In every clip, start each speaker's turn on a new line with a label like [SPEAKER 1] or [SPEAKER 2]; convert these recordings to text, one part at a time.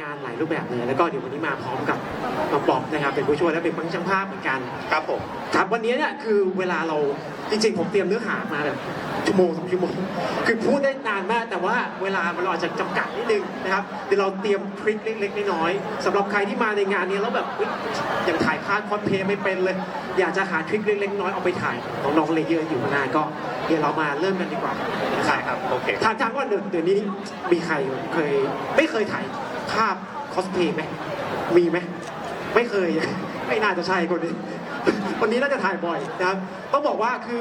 [SPEAKER 1] งานหลายรูปแบบเลย แล้วก็เดี๋ยววันนี้มาพร้อมกับมาป๊อบนะครับเป็นผู้ช่วยและเป็นผู้ช่างภาพเหมือนกัน
[SPEAKER 2] ครับผม
[SPEAKER 1] ครับวันนี้เนี่ยคือเวลาเราจริงๆ ผมเตรียมเนื้อหามาแบบชั่วโมงสองชั่วโมงคือพูดได้นานมากแต่ว่าเวลามันเราอาจจะจำกัดนิดนึงนะครับเดี๋ยวเราเตรียมทริคเล็กๆน้อยๆสำหรับใครที่มาในงานนี้แล้วแบบเฮ้ยยังถ่ายภาพคอนเพลย์ไม่เป็นเลย อยากจะหาทริคเล็กๆน้อยๆเอาไปถ่ายของน้องเลเยอร์อยู่ข้างหน้าก็เดี๋ยวเรามาเริ่มกันดีกว่านะค
[SPEAKER 2] ใช่
[SPEAKER 1] รับ
[SPEAKER 2] ครับโอเค
[SPEAKER 1] ถามจังว่าเดี๋ยวเดี๋ยวนี้มีใครเคยไม่เคยถ่ายภาพคอสเพลย์ไหมมีไหมไม่เคยไม่น่าจะใช่คนนี้วันนี้น่าจะถ่ายบ่อยนะครับต้องบอกว่าคือ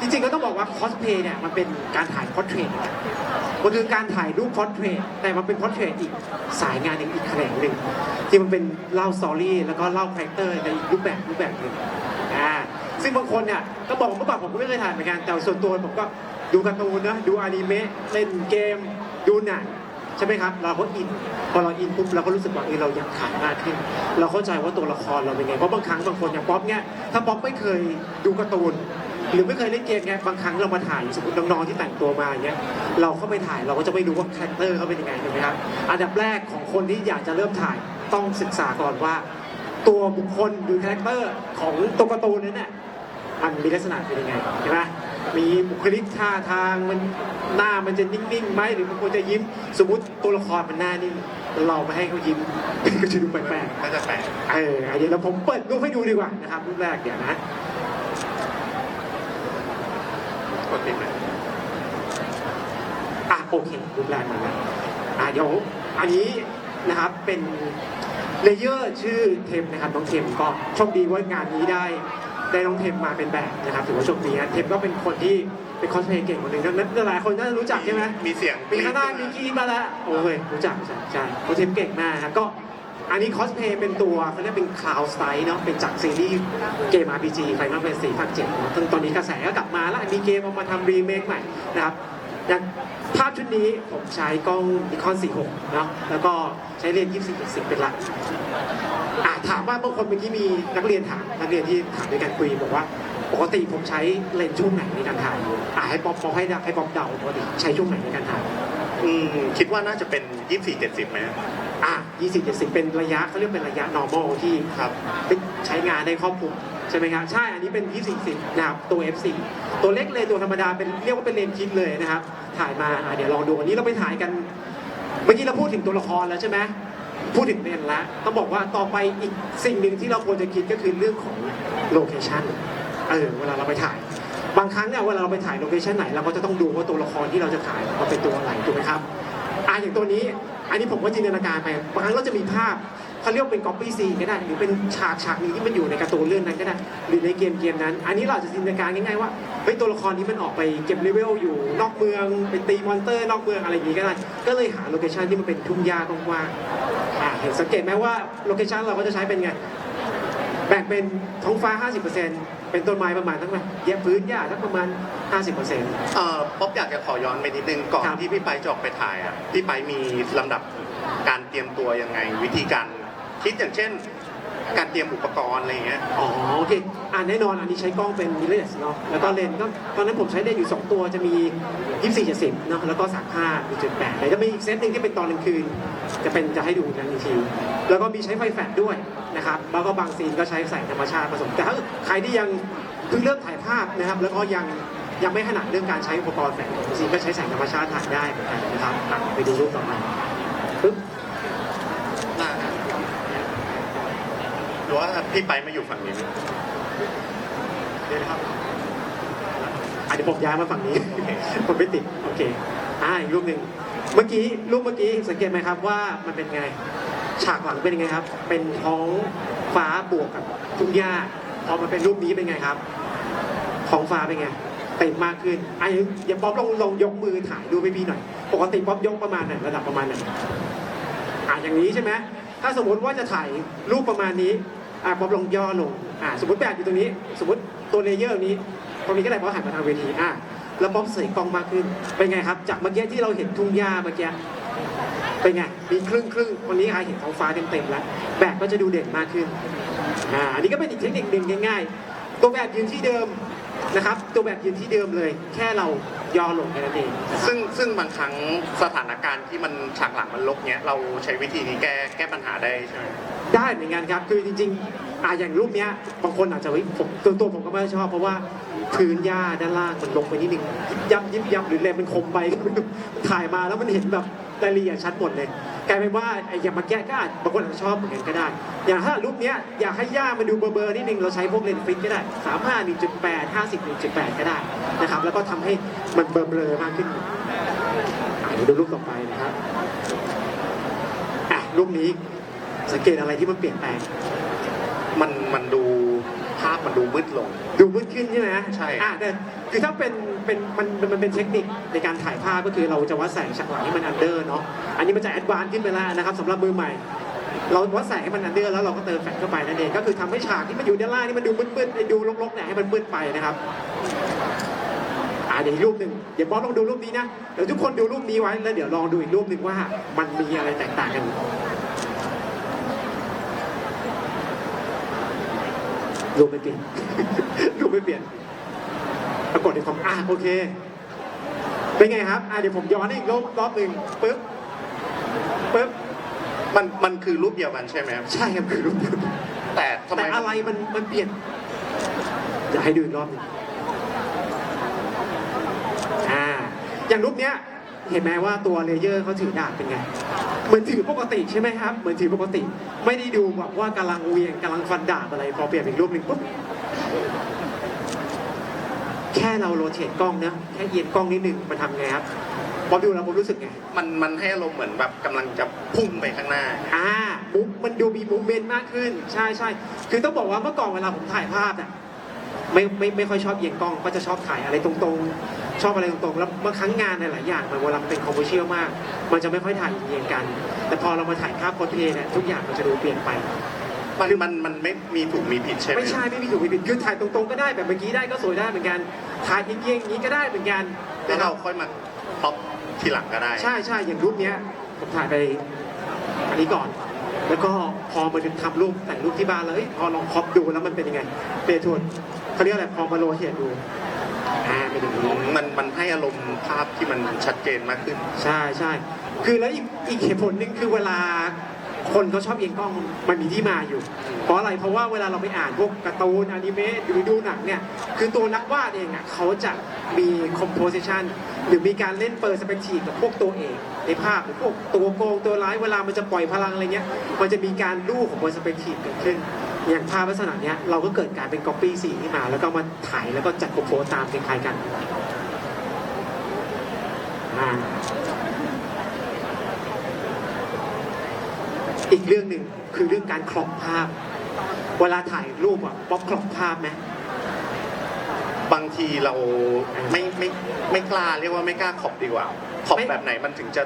[SPEAKER 1] จริงๆก็ต้องบอกว่าคอสเพลย์เนี่ยมันเป็นการถ่ายพอร์เทรตมันคือการถ่ายรูปพอร์เทรตแต่มันเป็นพอร์เทรตอีกสายงานหนึ่งอีกแขนงหนึ่งที่มันเป็นเล่าสตอรี่แล้วก็เล่าคาแรคเตอร์ในอีกรูปแบบรูปแบบหนึ่งอ่า ซึ่งบางคนเนี่ยก็บอกเมื่อก่อนผมก็ไม่เคยถ่ายเหมือนกันแต่ส่วนตัวผมก็ดูการ์ตูนนะดูอนิเมะเล่นเกม ดูหนังใช่ไหมครับ เราก็อินพอเราอินปุ๊บเราก็รู้สึกว่าเออเราอยากถ่ายมากขึ้น เราเข้าใจว่าตัวละครเราเป็นไงเพราะบางครั้งบางคนอย่างป๊อปเนี่ยถ้าป๊อปไม่เคยดูการ์ตูนหรือไม่เคยเล่นเกมไงบางครั้งเรามาถ่ายสมมติน้องๆที่แต่งตัวมาเงี้ยเราเข้าไปถ่ายเราก็จะไม่รู้ว่าคาแรคเตอร์เขาเป็นยังไงถูกไหมครับอันดับแรกของคนที่อยากจะเริ่มถ่ายต้องศึกษาก่อนว่า ตัวบุคคลหรือคาแรคเตอร์ของตัวการ์ตูนนั้นน่ะ มันมีลักษณะเป็นยังไงใช่ไหมมีบุคลิกท่าทางมันหน้ามันจะนิ่งๆไหมหรือมันควรจะยิ้ม สมมติตัวละครมันหน้านิ่งเราไม่ให้เขายิ้มก็จะดูแปลกๆ
[SPEAKER 2] ก็จะแปลก
[SPEAKER 1] เออเดี๋ยวเราผมเปิดรูปให้ดูดีกว่านะครับรูปแรกเดี๋ยวนะ
[SPEAKER 2] กดติดไหม
[SPEAKER 1] อะโอเครูปแรกมาแล้วอะเดี๋ยวอันนี้นะครับเป็นเลเยอร์ชื่อเทมนะครับน้องเทมก็โชคดีว่างานนี้ได้ ได้น้องเทมมาเป็นแบบนะครับถือว่าโชคดีนะเทมก็เป็นคนที่เป็นคอสเพลย์เก่งคนหนึ่งนั้นหลายคนน่าจะรู้จักใช่ไหม
[SPEAKER 2] มีเสียง
[SPEAKER 1] มีข้างหน้ามีกีมาแล้วโอ้ยรู้จักใช่ใช่โอเทมเก่งมากครับก็อันนี้คอสเพย์เป็นตัวเขาเรียกเป็นคลาวสไตล์เนาะเป็นจากซีรีส์เกม RPG ไฟนอลเป็นสี่ภาคเจ็ดเนาะซึ่งตอนนี้กระแสก็กลับมาแล้วมีเกมเอามาทำรีเมคใหม่นะครับอย่าง ภาพชุดนี้ผมใช้กล้อง Nikon 46เนาะแล้วก็ใช้เลนส์24 10เป็นหลักอะถามว่าบางคนเมื่อกี้มีนักเรียนถามนักเรียนที่ถามด้วยกันคุยบอกว่า ปกติผมใช้เลนส์ช่วงไหนในการถ่ายอะให้ป๊อปป๊อปให้เดาให้ป๊อปเดาปกติใช้ช่วงไหนในการถ่าย
[SPEAKER 2] อืมคิดว่าน่าจะเป็น 24 70ไหม
[SPEAKER 1] อะ20 70เป็นระยะเขาเรียกเป็นระยะ normal ที่
[SPEAKER 2] ครับ
[SPEAKER 1] เป็นใช้งานได้ครอบคลุมใช่ไหมครับใช่อันนี้เป็น20 10นะครับตัว F4 ตัวเล็กเลยตัวธรรมดาเป็นเรียกว่าเป็นเลนส์คิดเลยนะครับ ถ่ายมาอะเดี๋ยวลองดูอันนี้เราไปถ่ายกัน เมื่อกี้เราพูดถึงตัวละครแล้วใช่ไหมพูดถึงเลนส์แล้วต้องบอกว่าต่อไปอีกสิ่งหนึ่งที่เราควรจะคิดก็คือเรื่องของโลเคชันเออเวลาเราไปถ่าย บางครั้งเนี่ยเวลาเราไปถ่ายโลเคชันไหนเราก็จะต้องดูว่าตัวละครที่เราจะถ่ายมันเป็นตัวอะไรถูกไหมครับอ่าอย่างตัวนี้ อันนี้ผมก็จินตนาการไปบางครั้งเราจะมีภาพ เขาเรียกว่าเป็น copy scene ก็ได้หรือเป็นฉากฉากหนึงที่มันอยู่ในการ์ตูนเรื่องนั้นก็ได้หรือในเกมเกมนั้น อันนี้เราอาจจะจินตนาการง่ายๆว่าเฮ้ยตัวละครนี้มันออกไปเก็บเลเวลอยู่นอกเมืองไปตีมอนเตอร์นอกเมืองอะไรอย่างนี้ก็ได้ก็เลยหาโลเคชันที่มันเป็นทุ่งหญ้ากว้างๆอ่าเห็นสังเกตไหมว่าโลเคชันเราก็จะใช้เป็นไงแบ่งเป็นท้องฟ้า 50%เป็นต้นไม้ประมาณทั้งไหมแยกพื้นหญ้าทั้งประมาณ 50%
[SPEAKER 2] เอ่อป๊อปอยากจะขอย้อนไปนิดนึงก่อน
[SPEAKER 1] ครับ
[SPEAKER 2] ที่พี่ไปจะออกไปถ่ายอะพี่ไปมีลำดับการเตรียมตัวยังไงวิธีการ คิดอย่างเช่น การเตรียมอุปกรณ์อะไรอย่างเงี้ย
[SPEAKER 1] อ๋อโอเคอ่าแน่นอนอันนี้ใช้กล้องเป็นมิเรสเนาะแล้วก็เลนส์ก็ตอนนั้นผมใช้เลนส์อยู่ 2 ตัวจะมี 24 70เนาะแล้วก็ 35 1.8แต่จะมีอีกเซตหนึ่งที่เป็นตอนกลางคืน จะเป็นจะให้ดูนั้นอีกทีแล้วก็มีใช้ไฟแฟลชด้วยนะครับแล้วก็บางซีนก็ใช้แสงธรรมชาติผสมแต่ถ้าใครที่ยังเพิ่งเริ่มถ่ายภาพนะครับ แล้วก็ยังยังไม่ถนัดเรื่องการใช้อุปกรณ์แสงซีนก็ใช้แสงธรรมชาติถ่ายได้เหมือนกันนะครับไปดูรูปต่อมาปึ๊บ
[SPEAKER 2] หรือว่าพี่ไปมาอยู่ฝั่งนี้ไหม
[SPEAKER 1] เดี๋ยวนะครับอะเดี๋ยวผมย้ายมาฝั่งนี้ ผมไม่ติด โอเค อ่าอีกรูปหนึ่ง เมื่อกี้รูปเมื่อกี้สังเกตไหมครับว่ามันเป็นไง ฉากหลังเป็นยังไงครับ เป็นท้องฟ้าบวกกับทุ่งหญ้า พอมันเป็นรูปนี้เป็นไงครับ ท้องฟ้าเป็นไงเต็มมากขึ้นไอะอย่าป๊อปลองลองยกมือถ่ายดูให้พี่หน่อย ปกติป๊อปยกประมาณไหนระดับประมาณไหนอะอย่างนี้ใช่ไหมถ้าสมมติว่าจะถ่ายรูปประมาณนี้ อะป๊อปลงย่อลงอะสมมติแบบอยู่ตรงนี้ สมมติตัวเลเยอร์นี้ตรงนี้ก็ได้เพราะหันมาทางเวทีอะแล้วป๊อปเสยกล้องมากขึ้นเป็นไงครับ จากเมื่อกี้ที่เราเห็นทุ่งหญ้าเมื่อกี้เป็นไงมีครึ่งครึ่งวันนี้ใครเห็นท้องฟ้าเต็มๆแล้วแบบก็จะดูเด่นมากขึ้นอ่าอันนี้ก็เป็นอีกเทคนิคหนึ่งง่าย ๆ ตัวแบบยืนที่เดิมนะครับ ตัวแบบยืนที่เดิมเลย แค่เราย่อลงแค่นั้นเองนะครับ
[SPEAKER 2] ซึ่งซึ่งบางครั้งสถานการณ์ที่มันฉากหลังมันลกเนี้ยเราใช้วิธีนี้แก้แก้ปัญหาได้ใช่ไหม
[SPEAKER 1] ได้เหมือนกันครับ คือจริงๆอ่าอย่างรูปเนี้ยบางคนอาจจะเฮ้ยผมตัวตัวผมก็ไม่ชอบ เพราะว่าพื้นหญ้าด้านล่างมันลงไปนิดนึงยับยิบยับหรือเลนมันคมไป ถ่ายมาแล้วมันเห็นแบบรายละเอียดชัดหมดเลยกลายเป็นว่าไอ้อย่างมื่อกี้ก็อาจบางคนอาจจะชอบเหมือนกันก็ได้ อย่างถ้ารูปเนี้ยอยากให้หญ้ามันดูเบลอๆนิดนึงเราใช้พวกเลนส์ฟิกก็ได้35 1.8 50 1.8ก็ได้นะครับแล้วก็ทำให้มันเบลอๆมากขึ้นอะเดี๋ยวดูรูปต่อไปนะครับอะรูปนี้ สังเกตอะไรที่มันเปลี่ยนแปลง
[SPEAKER 2] มันมันดูภาพมันดูมืดลง
[SPEAKER 1] ดูมืดขึ้นใช่ไหม
[SPEAKER 2] ใช่
[SPEAKER 1] อะแต่คือถ้าเป็นเป็นมันมันมันเป็นเทคนิคในการถ่ายภาพก็คือเราจะวัดแสงฉากหลังให้มันอันเดอร์เนาะอันนี้มันจะแอดวานซ์ขึ้นไปแล้วนะครับสำหรับมือใหม่ เราวัดแสงให้มันอันเดอร์แล้วเราก็เติมแฟลชเข้าไปนั่นเองก็คือทำให้ฉากที่มันอยู่ด้านล่างนี่มันดูมืดๆไอ้ดูรกๆเนี่ยให้มันมืดไปนะครับ อ่าเดี๋ยวอีกรูปหนึ่งเดี๋ยวบอสลองดูรูปนี้นะเดี๋ยวทุกคนดูรูปนี้ไว้แล้วเดี๋ยวลองดูอีกรูปหนึ่งว่ามันมีอะไรแตกต่างกัน รูปไม่เปลี่ยนรูปไม่เปลี่ยนปรากฏในคอมอะโอเค เป็นไงครับ อะเดี๋ยวผมย้อนให้อีกรอบรอบหนึ่งปึ๊บปึ๊บ
[SPEAKER 2] มันมันคือรูปเดียวกันใช่ไหมครับ
[SPEAKER 1] ใช่ครับคือรูปเดียว
[SPEAKER 2] แต่ทำไม
[SPEAKER 1] แต่อะไรมันมันเปลี่ยนอยากให้ดูอีกรอบหนึงอ่าอย่างรูปเนี้ย เห็นไหมว่าตัวเลเยอร์เขาถือดาบเป็นไง เหมือนถือปกติใช่ไหมครับ เหมือนถือปกติ ไม่ได้ดูแบบว่ากำลังเวียงกำลังฟันดาบอะไร พอเปลี่ยนเป็นรูปหนึ่งปุ๊บ แค่เราโรเทตกล้องนะ แค่เอียงกล้องนิดนึงมันทำไงครับพอดูแล้วผมรู้สึกไง
[SPEAKER 2] มันมันให้อารมณ์เหมือนแบบกำลังจะพุ่งไปข้างหน้า
[SPEAKER 1] อ่ามุกมันดูมีมูเมนต์มากขึ้น ใช่ใช่คือต้องบอกว่าเมื่อก่อนเวลาผมถ่ายภาพเนี่ยไม่ไม่ไม่ค่อยชอบเอียงกล้องก็จะชอบถ่ายอะไรตรงๆ ชอบอะไรตรงๆ แล้วบางครั้งงานหลายๆอย่างมันเวลามันเป็นคอมเมอร์เชียลมาก มันจะไม่ค่อยถ่ายเอียงกัน แต่พอเรามาถ่ายภาพโคตรเพลย์เนี่ยทุกอย่างมันจะดูเปลี่ยนไป
[SPEAKER 2] มันมันมันไม่มีถูกมีผิดใช่ไหม
[SPEAKER 1] ไม่ใช่ไม่มีถูกไม่ผิดคือถ่ายตรงๆก็ได้แบบเมื่อกี้ได้ก็สวยได้เหมือนกันถ่ายเอียงๆอย่างนี้ก็ได้เหมือนกัน
[SPEAKER 2] แล้ว
[SPEAKER 1] นะครั
[SPEAKER 2] เรา
[SPEAKER 1] บ
[SPEAKER 2] ค่อยมาพร็อปทีหลังก็ได้
[SPEAKER 1] ใช่ใช่อย่างรูปเนี้ยผมถ่ายไปอันนี้ก่อน แล้วก็พอมาทำรูปแต่งรูปที่บ้านแล้วเอ้ยพอลองครอปดูแล้วมันเป็นยังไงเปรทวนเขาเรียกอะไรพอมาโรเทตดู อ่าเป็นอย่างนี้
[SPEAKER 2] มันมันให้อารมณ์ภาพที่มันชัดเจนมากขึ้น
[SPEAKER 1] ใช่ใช่คือแล้วอีกอีกเหตุผลหนึ่งคือเวลาคนเขาชอบเอียงกล้องมันมีที่มาอยู่ เพราะอะไรเพราะว่าเวลาเราไปอ่านพวกการ์ตูนอนิเมะหรือดูหนังเนี่ยคือตัวนักวาดเองอะเขาจะมีคอมโพสิชันหรือมีการเล่นเปิดสเปกทีฟกับพวกตัวเอกในภาพหรือพวกตัวโกงตัวร้ายเวลามันจะปล่อยพลังอะไรเงี้ยมันจะมีการลู่ของเปิดสเปกทีฟเกิดขึ้น อย่างภาพลักษณะเนี้ยเราก็เกิดการเป็นก๊อปปี้สีขึ้นมา แล้วก็มาถ่ายแล้วก็จัดโพสตามคล้ายๆกันอ่าอีกเรื่องหนึ่งคือเรื่องการครอปภาพ เวลาถ่ายรูปอะป๊อปครอปภาพไหม
[SPEAKER 2] บางทีเราไม่ไม่ไม่กล้าเรียกว่าไม่กล้าขอบดีกว่าขอบแบบไหนมันถึงจะ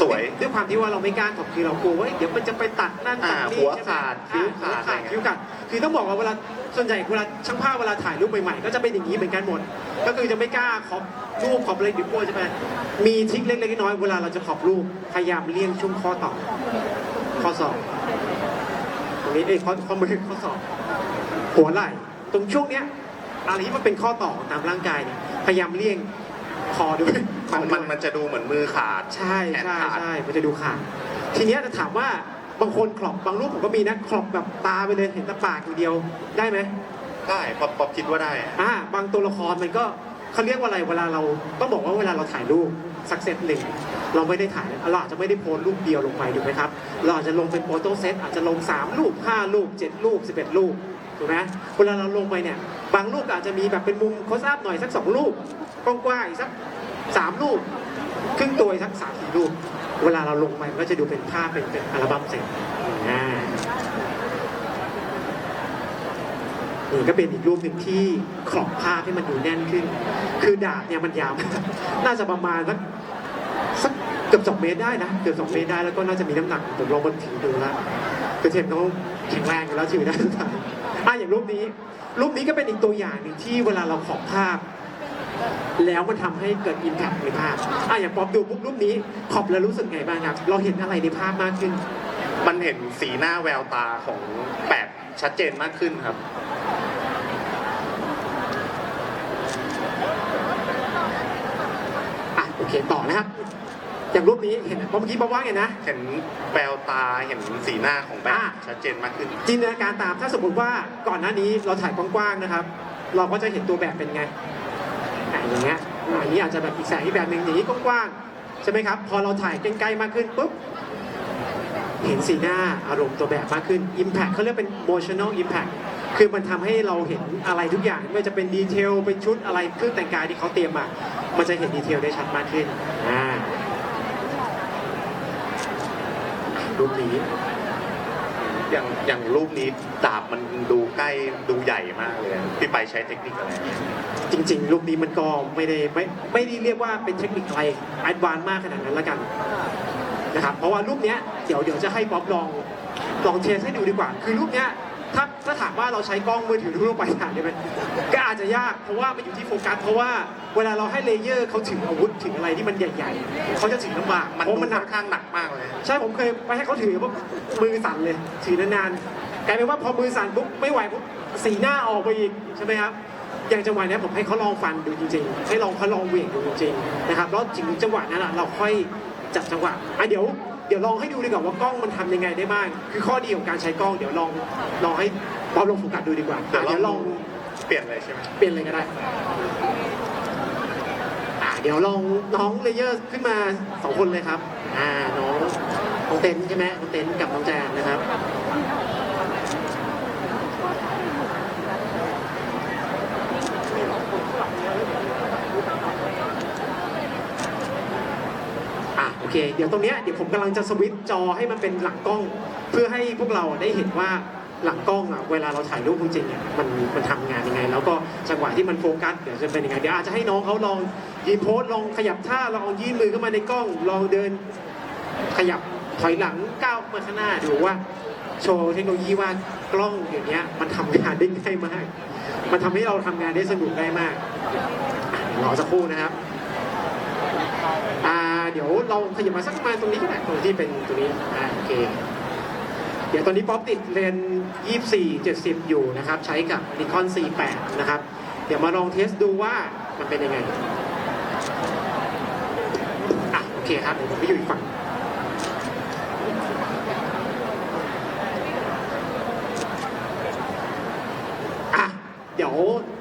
[SPEAKER 2] สวย
[SPEAKER 1] ด้วยความที่ว่าเราไม่กล้าขอบคือเรากลัวว่าเดี๋ยวมันจะไปตัดนั่นตัด
[SPEAKER 2] อ่า
[SPEAKER 1] นี่
[SPEAKER 2] หัว
[SPEAKER 1] ใช่ไม
[SPEAKER 2] ขาด
[SPEAKER 1] อ่
[SPEAKER 2] คิ้วขาด
[SPEAKER 1] หัวขาด
[SPEAKER 2] อะไรเงี้ย
[SPEAKER 1] คิ้วขาดคือต้องบอกว่าเวลาส่วนใหญ่เวลาช่างภาพเวลาถ่ายรูปใหม่ๆ ก็จะเป็นอย่างนี้เหมือนกันหมด ก็คือจะไม่กล้าขอบรูปขอบอะไรเดี๋ยวกลัวจะไปมีทริคเล็กๆน้อยๆเวลาเราจะขอบรูปพยายามเลี่ยงช่วงข้อต่อข้อศอกตรงนี้เอ้ยข้อข้อมือข้อศอกหัวไหล่ตรงช่วงเนี้ยอะไรที่มันเป็นข้อต่อตามร่างกายเนี่ยพยายามเลี่ยงคอด้วย
[SPEAKER 2] มันมัน
[SPEAKER 1] คอด้วย
[SPEAKER 2] มันจะดูเหมือนมือขาด
[SPEAKER 1] ใช่
[SPEAKER 2] แขน
[SPEAKER 1] ใช่
[SPEAKER 2] ขาด
[SPEAKER 1] ใช่มันจะดูขาดทีเนี้ยจะถามว่าบางคนครอบบางรูปผมก็มีนะครอบแบบตาไปเลยเห็นแตาปากอย่างเดียวได้ไหม
[SPEAKER 2] ได้ป๊อปป๊อปคิดว่าได้อะ
[SPEAKER 1] อ่าบางตัวละครมันก็เขาเรียกว่าอะไรเวลาเราต้องบอกว่าเวลาเราถ่ายรูปสักเซตหนึ่งเราไม่ได้ถ่ายเราอาจจะไม่ได้โพสต์รูปเดียวลงไปถูกไหมครับเราอาจจะลงเป็นโฟโต้เซตอาจจะลง 3 รูป 5 รูป 7 รูป 11 รูปถูกไหมเวลาเราลงไปเนี่ยบางรูปก็อาจจะมีแบบเป็นมุมโคสอัพหน่อยสักสองรูปกว้างๆอีกสัก สามรูปครึ่งตัวอีกสักสามสี่รูป เวลาเราลงไปมันก็จะดูเป็นภาพเป็นเป็นอัลบั้มเสร็จอ่านี่ก็เป็นอีกรูปหนึ่งที่ขอบภาพให้มันดูแน่นขึ้น คือดาบเนี่ยมันยาวน่าจะประมาณสักสักเกือบสองเมตรได้นะเกือบสองเมตรได้แล้วก็น่าจะมีน้ำหนักผมลองมาถือดูแล้วคือเทมเขาแข็งแรงอยู่แล้วถือได้ทุกทางอะอย่างรูปนี้ รูปนี้ก็เป็นอีกตัวอย่างหนึ่งที่เวลาเราขอบภาพ แล้วมันทำให้เกิดอิมแพคในภาพอะอย่างป๊อปดูปุ๊บรูปนี้ขอบแล้วรู้สึกไงบ้างครับ เราเห็นอะไรในภาพมากขึ้น
[SPEAKER 2] มันเห็นสีหน้าแววตาของแบบชัดเจนมากขึ้นครับ
[SPEAKER 1] อเคต่อนะครับ อย่างรูปนี้เห็นเมื่อกี้บอกว่าไงนะ
[SPEAKER 2] เห็นแววตาเห็นสีหน้าของแบง
[SPEAKER 1] อ่า
[SPEAKER 2] ค์ชัดเจนมากขึ้น
[SPEAKER 1] จินตนาการตามถ้าสมมติว่าก่อนหน้านี้เราถ่ายกว้างๆนะครับ เราก็จะเห็นตัวแบบเป็นไง อะอย่างเงี้ยอันนี้อาจจะแบบอีกแสงอีกแบบหนึ่งอย่างนี้กว้างๆใช่ไหมครับ พอเราถ่ายใกล้ๆมากขึ้นปุ๊บเห็นสีหน้าอารมณ์ตัวแบบมากขึ้น Impact เขาเรียกเป็น emotional impact คือมันทำให้เราเห็นอะไรทุกอย่างไม่ว่าจะเป็นดีเทลเป็นชุดอะไรเครื่องแต่งกายที่เขาเตรียมมา มันจะเห็นดีเทลได้ชัดมากขึ้นอ่ารูปนี้
[SPEAKER 2] อย่างอย่างรูปนี้ดาบมันดูใกล้ดูใหญ่มากเลยอะพี่ไปใช้เทคนิคอะไร
[SPEAKER 1] จริงๆรูปนี้มันก็ไม่ได้ไม่ไม่ได้เรียกว่าเป็นเทคนิคอะไรแอดวานมากขนาดนั้นละกันนะครับเพราะว่ารูปเนี้ยเดี๋ยวเดี๋ยวจะให้ป๊อปลองลองเทสให้ดูดีกว่า คือรูปเนี้ย ถ้าถ้าถามว่าเราใช้กล้องมือถือทั่วไปถ่ายได้ไหมก็อาจจะยากเพราะว่ามันอยู่ที่โฟกัส เพราะว่าเวลาเราให้เลเยอร์เขาถืออาวุธถืออะไรที่มันใหญ่ๆเขาจะถือลำบาก
[SPEAKER 2] มัน
[SPEAKER 1] เพ
[SPEAKER 2] ดู
[SPEAKER 1] ราะมันหนั
[SPEAKER 2] ค่
[SPEAKER 1] ก
[SPEAKER 2] อนข้างหนักมากเลย
[SPEAKER 1] ใช่ผมเคยไปให้เขาถือปุ๊บมือสั่นเลยถือนานๆกลายเป็นว่าพอมือสั่นปุ๊บไม่ไหวปุ๊บสีหน้าออกไปอีกใช่ไหมครับอย่างจังหวะเนี้ยผมให้เขาลองฟันดูจริงๆ ให้ลองเขาลองเหวี่ยงดูจริงๆนะครับแล้วถึงจังหวะนั้นอะเราค่อยจับจังหวะอะเดี๋ยว เดี๋ยวลองให้ดูดีกว่าว่ากล้องมันทำยังไงได้บ้าง คือข้อดีของการใช้กล้อง เดี๋ยวลองลองให้บอลลงโฟกัสดูดีกว่าอะเดี๋ยวลอง
[SPEAKER 2] เปลี่ยนเลยใช่ไหม
[SPEAKER 1] เปลี่ยนเลยก็ได้อ่าเดี๋ยวลองน้องเลเยอร์ขึ้นมาสองคนเลยครับ อ่าน้องน้องเต้นใช่ไหมน้องเต้นกับน้องแจนนะครับ อะโอ เค เดี๋ยวตรงเนี้ยเดี๋ยวผมกำลังจะสวิตช์จอให้มันเป็นหลังกล้อง เพื่อให้พวกเราได้เห็นว่าหลังกล้องอะเวลาเราถ่ายรูปจริงๆอะมันมันทำงานยังไง แล้วก็จังหวะที่มันโฟกัสเดี๋ยวจะเป็นยังไงเดี๋ยวอาจจะให้น้องเขาลองยืนโพสลองขยับท่าลองยื่นมือเข้ามาในกล้อง ลองเดิน ขยับถอยหลังก้าวมาข้างหน้าดูว่า โชว์เทคโนโลยีว่ากล้องเดี๋ยวนี้มันทำงานได้ง่ายมาก มันทำให้เราทำงานได้สนุกได้มากรอสักครู่นะครับ เดี๋ยวเราขยับมาสักประมาณตรงนี้ก็ได้ตรงที่เป็นตรงนี้อ่าโอเค เดี๋ยวตอนนี้ป๊อปติดเลน24 70 อยู่นะครับ ใช้กับ Nikon C8 นะครับ เดี๋ยวมาลองเทสดูว่ามันเป็นยังไงอะโอเคครับเดี๋ยวผมไปอยู่อีกฝั่งอะเดี๋ยว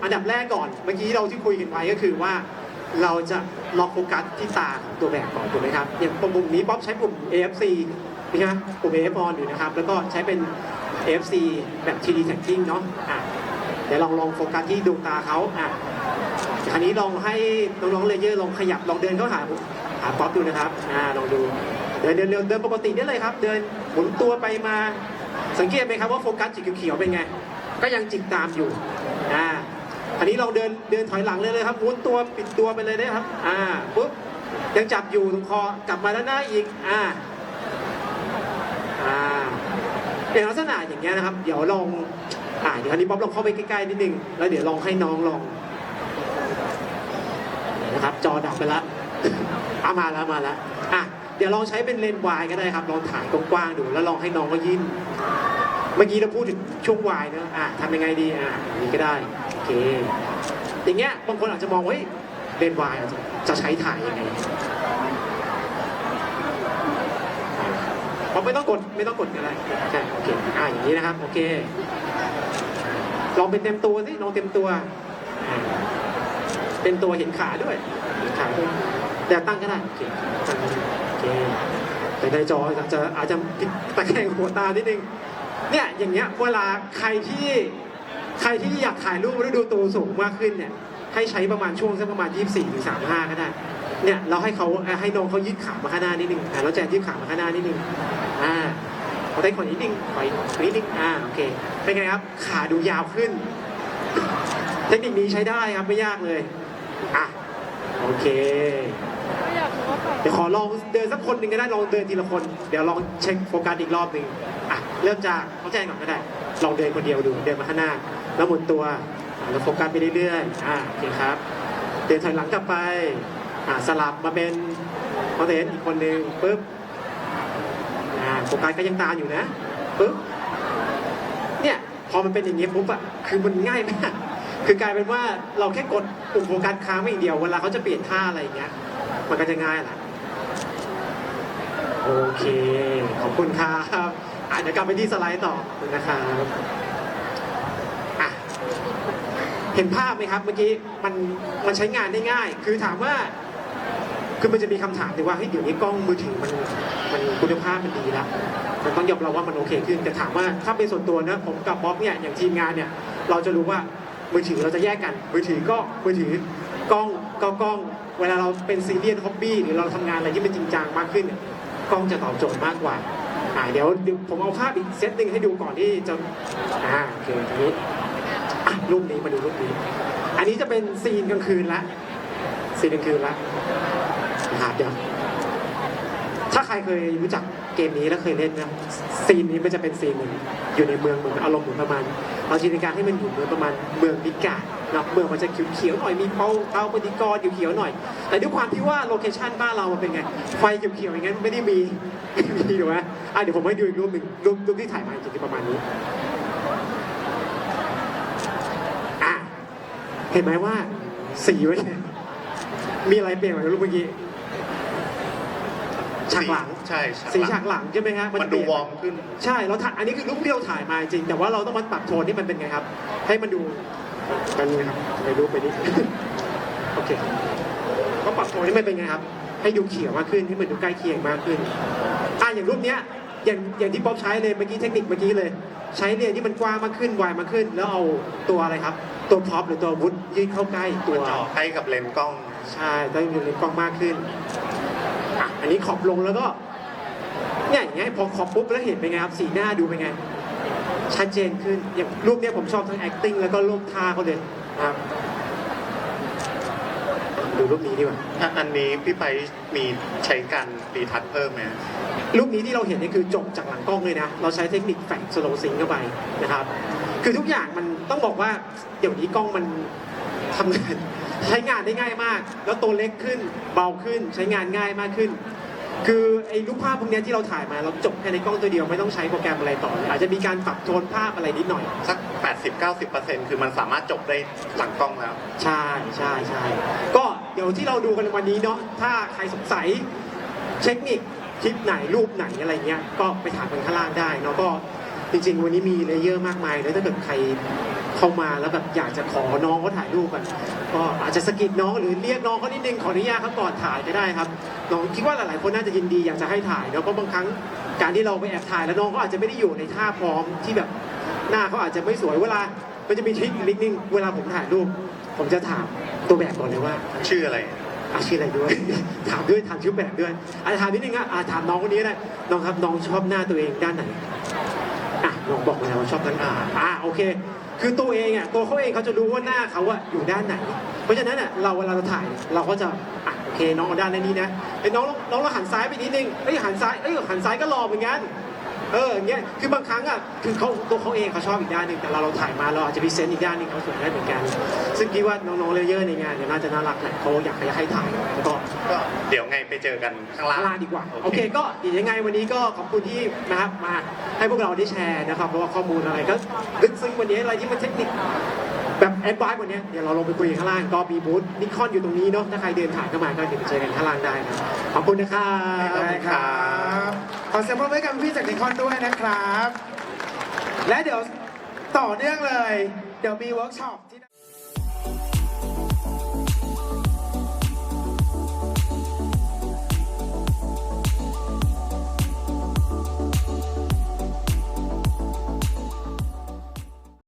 [SPEAKER 1] อันดับแรกก่อนเมื่อกี้เราที่คุยกันไว้ก็คือว่า เราจะล็อกโฟกัสที่ตาของตัวแบบก่อนถูกไหมครับอย่างปุ่มนี้ป๊อปใช้ปุ่ม AFC นี่ครับปุ่ม AF on อยู่นะครับ แล้วก็ใช้เป็น AFC แบบ 3D tagging เนาะอะเดี๋ยวลองลองโฟกัสที่ดวงตาเขาอะคราวนี้ลองให้น้องๆเลเยอร์ลองขยับลองเดินเข้าหาหาป๊อปดูนะครับอ่าลองดูเดินเดินเดินปกติได้เลยครับ เดินหมุนตัวไปมาสังเกตไหมครับว่าโฟกัสจิกเขียวๆเป็นไง ก็ยังจิกตามอยู่อ่า อันนี้เราเดินเดินถอยหลังเลยเลยครับหมุนตัวปิดตัวไปเลยนะครับ อ่าปุ๊บยังจับอยู่ตรงคอกลับมาด้านหน้าอีก อ่า อ่าเป็นลักษณะอย่างเงี้ยนะครับ เดี๋ยวลองอ่าเดี๋ยวอันนี้ป๊อปลองเข้าไปใกล้ๆนิดนึงแล้วเดี๋ยวลองให้น้องลองนะครับ จอดับไปแล้วเอามาแล้วมาแล้วอะเดี๋ยวลองใช้เป็นเลนส์วายก็ได้ครับ ลองถ่ายกว้างๆดูแล้วลองให้น้องก็ยิ้มเมื่อกี้เราพูดถึงช่วงวายเนอะอะทำยังไงดีอะอย่างนี้ก็ได้ เค อย่างเงี้ยบางคนอาจจะมองว่าเฮ้ยเลนวายจะใช้ถ่ายยังไงผมไม่ต้องกดไม่ต้องกดก็ได้ใช่โอเคอะอย่างนี้นะครับ โอเค ลองเป็นเต็มตัวสิลองเต็มตัวเต็มตัวเห็นขาด้วยเห็นขาด้วยแต่ตั้งก็ได้โอเคโอเคแต่ในจออาจจะอาจจะตะแคงหัวตานิดนึงเนี่ยอย่างเงี้ยเวลาใครที่ ใครที่อยากถ่ายรูปแล้วดูตัวสูงมากขึ้นเนี่ยให้ใช้ประมาณช่วงสักประมาณ 24ถึง35 ก็ได้ เนี่ยเราให้เขาให้น้องเขายืดขามาข้างหน้านิดนึงอ่าแล้วแจนยืดขามาข้างหน้านิดนึงอ่าเขาได้ขอนิดนึงขออีกนิดนึงอ่าโอเคเป็นไงครับขาดูยาวขึ้น เทคนิคนี้ใช้ได้ครับไม่ยากเลยอะโอเคเดี๋ยวขอลองเดินสักคนหนึ่งก็ได้ลองเดินทีละคน เดี๋ยวลองเช็คโฟกัสอีกรอบหนึ่งอะเริ่มจากเขาแจ้งก่อนก็ได้ ลองเดินคนเดียวดูเดินมาข้างหน้า แล้วหมุนตัวแล้วโฟกัสไปเรื่อยๆอะโอเคครับ เดินถอยหลังกลับไปอะสลับมาเป็นเขาเดินอีกคนหนึ่งปุ๊บอะโฟกัสก็ยังตามอยู่นะปุ๊บเนี่ยพอมันเป็นอย่างนี้ปุ๊บอะคือมันง่ายมากคือกลายเป็นว่าเราแค่กดปุ่มโฟกัสค้างไว้อย่างเดียวเวลาเขาจะเปลี่ยนท่าอะไรอย่างเงี้ย มันก็จะง่ายแหละโอเค ขอบคุณครับ อะเดี๋ยวกลับไปที่สไลด์ต่อนะครับอะเห็นภาพไหมครับเมื่อกี้มันมันใช้งานได้ง่าย คือถามว่าคือมันจะมีคำถามถึงว่าเฮ้ยเดี๋ยวนี้กล้องมือถือมันมันคุณภาพมันดีแล้วมันต้องยอมรับว่ามันโอเคขึ้นแต่ถามว่าถ้าเป็นส่วนตัวนะผมกับบ๊อบเนี่ยอย่างทีมงานเนี่ยเราจะรู้ว่ามือถือเราจะแยกกัน มือถือก็มือถือกล้องก็กล้อง เวลาเราเป็นซีเรียสฮ็อบบี้หรือเราทำงานอะไรที่เป็นจริงจังมากขึ้นเนี่ยกล้องจะตอบโจทย์มากกว่า อ่าเดี๋ยวผมเอาภาพอีกเซตหนึ่งให้ดูก่อนที่จะอ่าโอเคทีนี้รูปนี้มาดูรูปนี้ อันนี้จะเป็นซีนกลางคืนละซีนกลางคืนละนะครับเดี๋ยวถ้าใครเคยรู้จักเกมนี้แล้วเคยเล่นนะซีนนี้มันจะเป็นซีนเหมือนอยู่ในเมืองเหมือนอารมณ์เหมือนประมาณเราจินตนาการให้มันอยู่เหมือนประมาณเมืองพิกาเนาะเมืองมันจะเขียวๆหน่อยมีเป้าเป้าปฏิกรอยู่เขียวๆหน่อย แต่ด้วยความที่ว่าโลเคชั่นบ้านเรามันเป็นไงไฟเขียวๆอย่างงั้นไม่ได้มีไม่มีถูกไหมอะเดี๋ยวผมให้ดูอีกรูปหนึ่งรูปรูปที่ถ่ายมาจริงๆประมาณนี้อะเห็นไหมว่าสีไว้เนี่ยมีอะไรเปลี่ยนไปรูปเมื่อกี้ฉากหลัง
[SPEAKER 2] ใช่ฉาก
[SPEAKER 1] สี
[SPEAKER 2] หลัง
[SPEAKER 1] ฉากหลังใช่ไหมฮะ
[SPEAKER 2] มัน
[SPEAKER 1] เป
[SPEAKER 2] ดู
[SPEAKER 1] ลี่ย
[SPEAKER 2] วอร์มขึ้น
[SPEAKER 1] ใช่เราถ่ายอันนี้คือรูปที่เราถ่ายมาจริง แต่ว่าเราต้องมาปรับโทนที่มันเป็นไงครับ ให้มันดู มันครับไปรูปไปนิดโอเคก็ปรับโทนให้มันเป็นไงครับ ให้ดูเขียวมากขึ้นให้มันดูใกล้เคียงมากขึ้นอะอย่างรูปเนี้ยอย่างอย่างที่ป๊อปใช้เลยเมื่อกี้เทคนิคเมื่อกี้เลย ใช้เลนที่มันกว้างมากขึ้นวายมากขึ้น แล้วเอาตัวอะไรครับ ตัวพร็อพหรือตัววุฒยื่นเข้าใกล้ตัว
[SPEAKER 2] เจาะใกล้กับเลนส์กล้อง
[SPEAKER 1] ใช่ต้องอยู่ในกล้องมากขึ้นอะอันนี้ขอบลงแล้วก็เนี่ยอย่างเงี้ยพอขอบปุ๊บแล้วเห็นเป็นไงครับ สีหน้าดูเป็นไง ชัดเจนขึ้นอย่างรูปเนี้ยผมชอบทั้ง acting แล้วก็รูปท่าเขาเลยนะครับ ดูรูปนี้ดีกว่า
[SPEAKER 2] อันนี้พี่ไปมีใช้การรีทัชเพิ่มไหม
[SPEAKER 1] รูปนี้ที่เราเห็นนี่คือจบจากหลังกล้องเลยนะ เราใช้เทคนิคแฝงสโลซิงเข้าไปนะครับ คือทุกอย่างมันต้องบอกว่า เดี๋ยวนี้กล้องมันทำงาน ใช้งานได้ง่ายมาก แล้วตัวเล็กขึ้น เบาขึ้น ใช้งานง่ายมากขึ้น คือไอ้รูปภาพพวกเนี้ยที่เราถ่ายมาเราจบแค่ในกล้องตัวเดียวไม่ต้องใช้โปรแกรมอะไรต่อเลยอาจจะมีการปรับโทนภาพอะไรนิดหน่อย
[SPEAKER 2] สัก 80-90%คือมันสามารถจบได้หลังกล้องแล้ว
[SPEAKER 1] ใช่ใช่ใช่ก็เดี๋ยวที่เราดูกันวันนี้เนาะถ้าใครสงสัยเทคนิคคลิปไหนรูปไหนอะไรเงี้ยก็ไปถามกันข้างล่างได้เนาะก็จริงๆ วันนี้มีเลเยอร์มากมายเลยถ้าเกิดใคร เข้ามาแล้วแบบอยากจะขอน้องเขาถ่ายรูปกันก็อาจจะสะกิดน้องหรือเรียกน้องเขานิดนึงขออนุญาตเขาก่อนถ่ายก็ได้ครับน้องคิดว่าหลายๆคนน่าจะยินดีอยากจะให้ถ่ายเนาะเพราะบางครั้งการที่เราไปแอบถ่ายแล้วน้องเขาอาจจะไม่ได้อยู่ในท่าพร้อมที่แบบหน้าเขาอาจจะไม่สวยเวลามันจะมีทริคนิดนึงเวลาผมถ่ายรูป ผมจะถามตัวแบบก่อนเลยว่า
[SPEAKER 2] ชื่ออะไร
[SPEAKER 1] อาชีพอะไรด้วย ถามด้วยถามชื่อแบบด้วยอาถามนิดนึงอะอะถามน้องคนนี้นะน้องครับน้องชอบหน้าตัวเองด้านไหนอะน้องบอกมาแล้วว่าชอบด้านอ่าอะโอเค คือตัวเองอะตัวเขาเองเขาจะรู้ว่าหน้าเขาอะอยู่ด้านไหน เพราะฉะนั้นอะเราเวลาเราถ่ายเราก็จะอะโอเคน้องเอาด้านนี้นะไอ้น้องน้องเราหันซ้ายไปนิดนึงเอ้ยหันซ้ายเอ้ยหันซ้ายก็รอเหมือนกัน เอออย่างเงี้ยคือบางครั้งอะคือเขาตัวเขาเองเขาชอบอีกด้านหนึ่งแต่เราเราถ่ายมาเราอาจจะมีเซนต์อีกด้านหนึงเขาสวยได้เหมือนกัน ซึ่งคิดว่าน้องๆเลเยอร์ในงานเนี่ยน่าจะน่ารักแหละเขาอยากให้ถ่ายแล้วก็
[SPEAKER 2] ก็เดี๋ยวไงไปเจอกันข้างล่าง
[SPEAKER 1] ข้างล่างดีกว่าโอเคก็เดี๋ยวยังไงวันนี้ก็ขอบคุณที่นะครับมาให้พวกเราได้แชร์นะครับเพราะว่าข้อมูลอะไรก็ลึกซึ้งวันนี้อะไรที่มันเทคนิคแบบแอดวานซ์กว่านี้เดี๋ยวเราลงไปคุยกันข้างล่างก็มีบูธนิคอนอยู่ตรงนี้เนาะถ้าใครเดินผ่านเข้ามาก็เดี๋ยวไปเจอกันข้างล่างได้นะขอบคุณนะครับ
[SPEAKER 2] ขอบคุณครับ
[SPEAKER 3] ข อเสียงปรบมือให้กับพี่จากนิคอนด้วยนะครับ และเดี๋ยวต่อเนื่องเลย เดี๋ยวมีเวิร์กช็อป